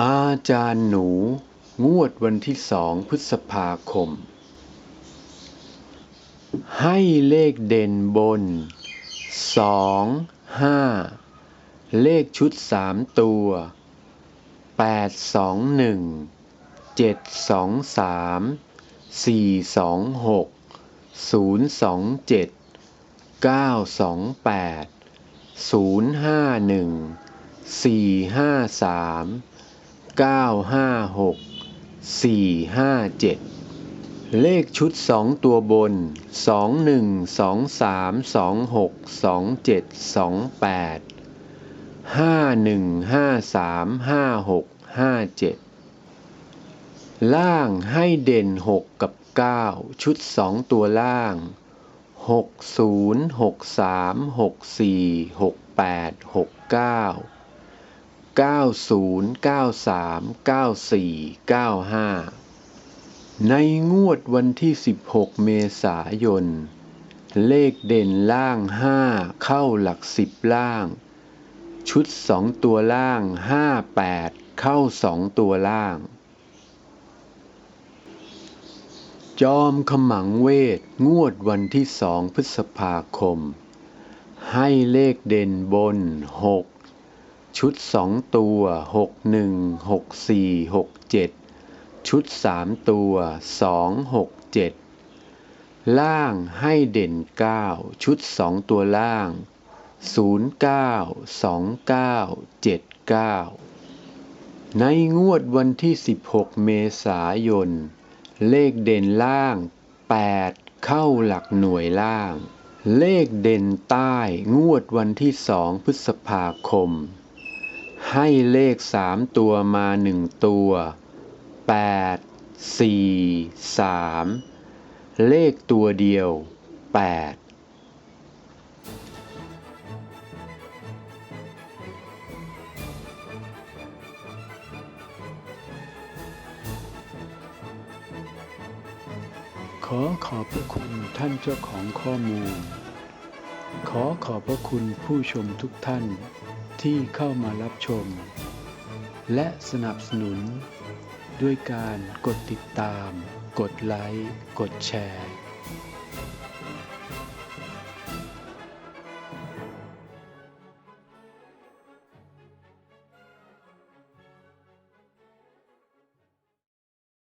อาจารย์หนู งวดวันที่สองพฤษภาคม ให้เลขเด่นบนสองห้าเลขชุดสามตัวแปดสองหนึ่งเจ็ดสองสามสี่สองหกศูนย์สองเจ็ดเก้าสองแปดศูนย์ห้าหนึ่งสี่ห้าสาม เก้าห้าหกสี่ห้าเจ็ดเลขชุดสองตัวบนสองหนึ่งสองสามสองหกสองเจ็ดสองแปดห้าหนึ่งห้าสามห้าหกห้าเจ็ดล่างให้เด่นหกกับเก้าชุดสองตัวล่างหกศูนย์หกสามหกสี่หกแปดหกเก้า เก้าศูนย์เก้าสามเก้าสี่เก้าห้าในงวดวันที่สิบหกเมษายน เลขเด่นล่างห้าเข้าหลักสิบล่าง ชุดสองตัวล่างห้าแปดเข้าสองตัวล่าง จอมขมังเวท งวดวันที่สองพฤษภาคม ให้เลขเด่นบนหก ชุดสองตัวหกหนึ่งหกสี่หกเจ็ดชุดสามตัวสองหกเจ็ดล่างให้เด่นเก้าชุดสองตัวล่างศูนย์เก้าสองเก้าเจ็ดเก้าในงวดวันที่สิบหกเมษายน เลขเด่นล่างแปดเข้าหลักหน่วยล่าง เลขเด่นใต้งวดวันที่สองพฤษภาคม ให้เลขสามตัวมาหนึ่งตัวแปดสี่สามเลขตัวเดียวแปดขอขอบพระคุณท่านเจ้าของข้อมูล ขอขอบพระคุณผู้ชมทุกท่าน ที่เข้ามารับชม และสนับสนุน ด้วยการกดติดตาม กดไลค์ กดแชร์